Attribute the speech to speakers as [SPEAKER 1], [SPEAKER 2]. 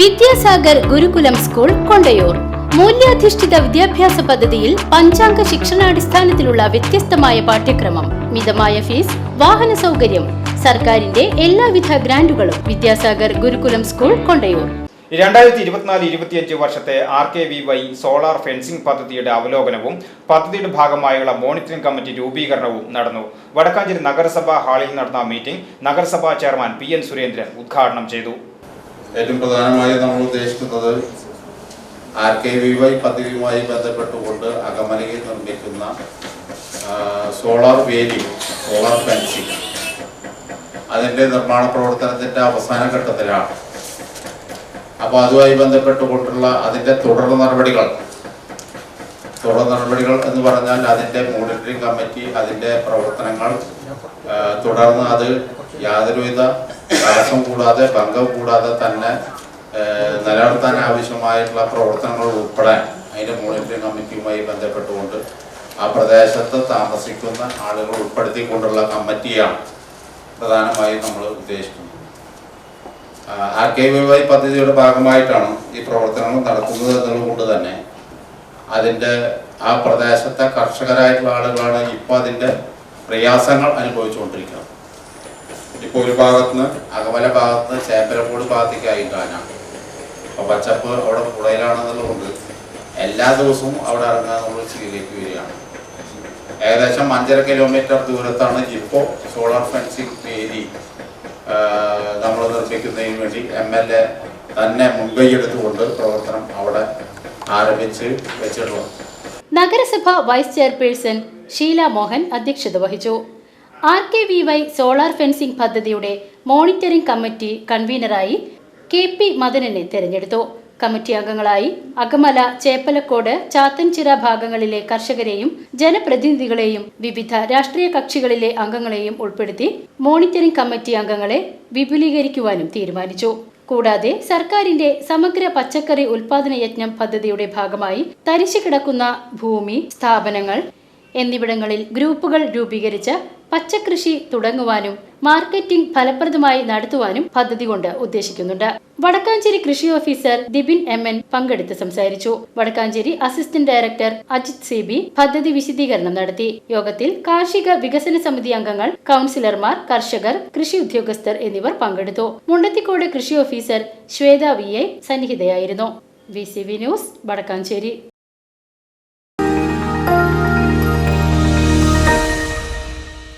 [SPEAKER 1] Vidyasagar Gurukulam school Kondayur. മൂല്യാധിഷ്ഠിത വിദ്യാഭ്യാസ പദ്ധതിയിൽ പഞ്ചാംഗ ശിക്ഷണാടിസ്ഥാനത്തിലുള്ള വ്യത്യസ്തമായ പാഠ്യക്രമം. മിതമായ ഫീസ് വാഹന സൗകര്യം സർക്കാരിന്റെ എല്ലാവിധ ഗ്രാന്റുകളും വിദ്യാസാഗർ ഗുരുകുലം സ്കൂൾ കൊണ്ടയൂർ.
[SPEAKER 2] രണ്ടായിരത്തി ഇരുപത്തിനാല് ഇരുപത്തിയഞ്ച് വർഷത്തെ R K V Y solar fencing പദ്ധതിയുടെ അവലോകനവും പദ്ധതിയുടെ ഭാഗമായുള്ള മോണിറ്ററിംഗ് കമ്മിറ്റി രൂപീകരണവും നടന്നു. വടക്കാഞ്ചേരി നഗരസഭാ ഹാളിൽ നടന്ന മീറ്റിംഗ് നഗരസഭാ ചെയർമാൻ പി എൻ സുരേന്ദ്രൻ ഉദ്ഘാടനം ചെയ്തു.
[SPEAKER 3] ഏറ്റവും പ്രധാനമായി നമ്മൾ ഉദ്ദേശിക്കുന്നത് ആർ കെ വി വൈ പദ്ധതിയുമായി ബന്ധപ്പെട്ടുകൊണ്ട് അകമലയിൽ നിർമ്മിക്കുന്ന സോളാർ വേലി സോളാർ ഫെൻസിംഗ്. അതിന്റെ നിർമ്മാണ പ്രവർത്തനത്തിന്റെ അവസാന ഘട്ടത്തിലാണ്. അപ്പോൾ അതുമായി ബന്ധപ്പെട്ടുകൊണ്ടുള്ള അതിന്റെ തുടർ നടപടികൾ. തുടർ നടപടികൾ എന്ന് പറഞ്ഞാൽ അതിന്റെ മോണിറ്ററിംഗ് കമ്മിറ്റി അതിന്റെ പ്രവർത്തനങ്ങൾ തുടർന്ന് അത് യാതൊരുവിധ തടസ്സം കൂടാതെ ഭംഗം കൂടാതെ തന്നെ നിലനിർത്താൻ ആവശ്യമായിട്ടുള്ള പ്രവർത്തനങ്ങൾ ഉൾപ്പെടെ അതിന്റെ മോണിറ്ററിംഗ് കമ്മിറ്റിയുമായി ബന്ധപ്പെട്ടുകൊണ്ട് ആ പ്രദേശത്ത് താമസിക്കുന്ന ആളുകൾ ഉൾപ്പെടുത്തിക്കൊണ്ടുള്ള കമ്മിറ്റിയാണ് പ്രധാനമായും നമ്മൾ ഉദ്ദേശിക്കുന്നത്. ആർ കെ വി പദ്ധതിയുടെ ഭാഗമായിട്ടാണ് ഈ പ്രവർത്തനങ്ങൾ നടത്തുന്നത് എന്നുള്ളത് തന്നെ അതിന്റെ ആ പ്രദേശത്തെ കർഷകരായിട്ടുള്ള ആളുകളാണ് ഇപ്പോൾ അതിന്റെ പ്രയാസങ്ങൾ അനുഭവിച്ചുകൊണ്ടിരിക്കുന്നത്. ഇപ്പോൾ ഒരു ഭാഗത്തുനിന്ന് അകമല ഭാഗത്ത് ചേപ്പലക്കോട് ഭാഗത്തേക്ക് കാണാം അപ്പോൾ പച്ചപ്പ് അവിടെ പുഴയിലാണെന്നുള്ളതുകൊണ്ട് എല്ലാ ദിവസവും അവിടെ ഇറങ്ങാൻ നമ്മൾ ചെയ്തിലേക്ക് വരികയാണ്. ഏകദേശം അഞ്ചര കിലോമീറ്റർ ദൂരത്താണ് ഇപ്പോ സോളാർ ഫെൻസിങ് പേരി നമ്മൾ നിർമ്മിക്കുന്നതിന് വേണ്ടി എം എൽ എ തന്നെ മുൻകൈ എടുത്തുകൊണ്ട് പ്രവർത്തനം അവിടെ ആരംഭിച്ച് വെച്ചിട്ടുള്ളത്.
[SPEAKER 1] നഗരസഭ വൈസ് ചെയർപേഴ്സൺ ഷീല മോഹൻ അധ്യക്ഷത വഹിച്ചു. R K V Y solar fencing പദ്ധതിയുടെ മോണിറ്ററിംഗ് കമ്മിറ്റി കൺവീനറായി കെ പി മദനനെ തെരഞ്ഞെടുത്തു. കമ്മിറ്റി അംഗങ്ങളായി അകമല ചേപ്പലക്കോട് ചാത്തൻചിറ ഭാഗങ്ങളിലെ കർഷകരെയും ജനപ്രതിനിധികളെയും വിവിധ രാഷ്ട്രീയ കക്ഷികളിലെ അംഗങ്ങളെയും ഉൾപ്പെടുത്തി മോണിറ്ററിംഗ് കമ്മിറ്റി അംഗങ്ങളെ വിപുലീകരിക്കുവാനും തീരുമാനിച്ചു. കൂടാതെ സർക്കാരിന്റെ സമഗ്ര പച്ചക്കറി ഉൽപാദന യജ്ഞം പദ്ധതിയുടെ ഭാഗമായി തരിശു കിടക്കുന്ന ഭൂമി സ്ഥാപനങ്ങൾ എന്നിവിടങ്ങളിൽ ഗ്രൂപ്പുകൾ രൂപീകരിച്ച് പച്ചക്കൃഷി തുടങ്ങുവാനും മാർക്കറ്റിംഗ് ഫലപ്രദമായി നടത്തുവാനും പദ്ധതി കൊണ്ട് ഉദ്ദേശിക്കുന്നുണ്ട്. വടക്കാഞ്ചേരി കൃഷി ഓഫീസർ ദിബിൻ എം എൻ പങ്കെടുത്ത് സംസാരിച്ചു. Vadakkanchery assistant director Ajith C B പദ്ധതി വിശദീകരണം നടത്തി. യോഗത്തിൽ കാർഷിക വികസന സമിതി അംഗങ്ങൾ കൗൺസിലർമാർ കർഷകർ കൃഷി ഉദ്യോഗസ്ഥർ എന്നിവർ പങ്കെടുത്തു. മുണ്ടത്തിക്കോട് കൃഷി officer Shweta V A സന്നിഹിതയായിരുന്നു. V C V news Vadakkanchery.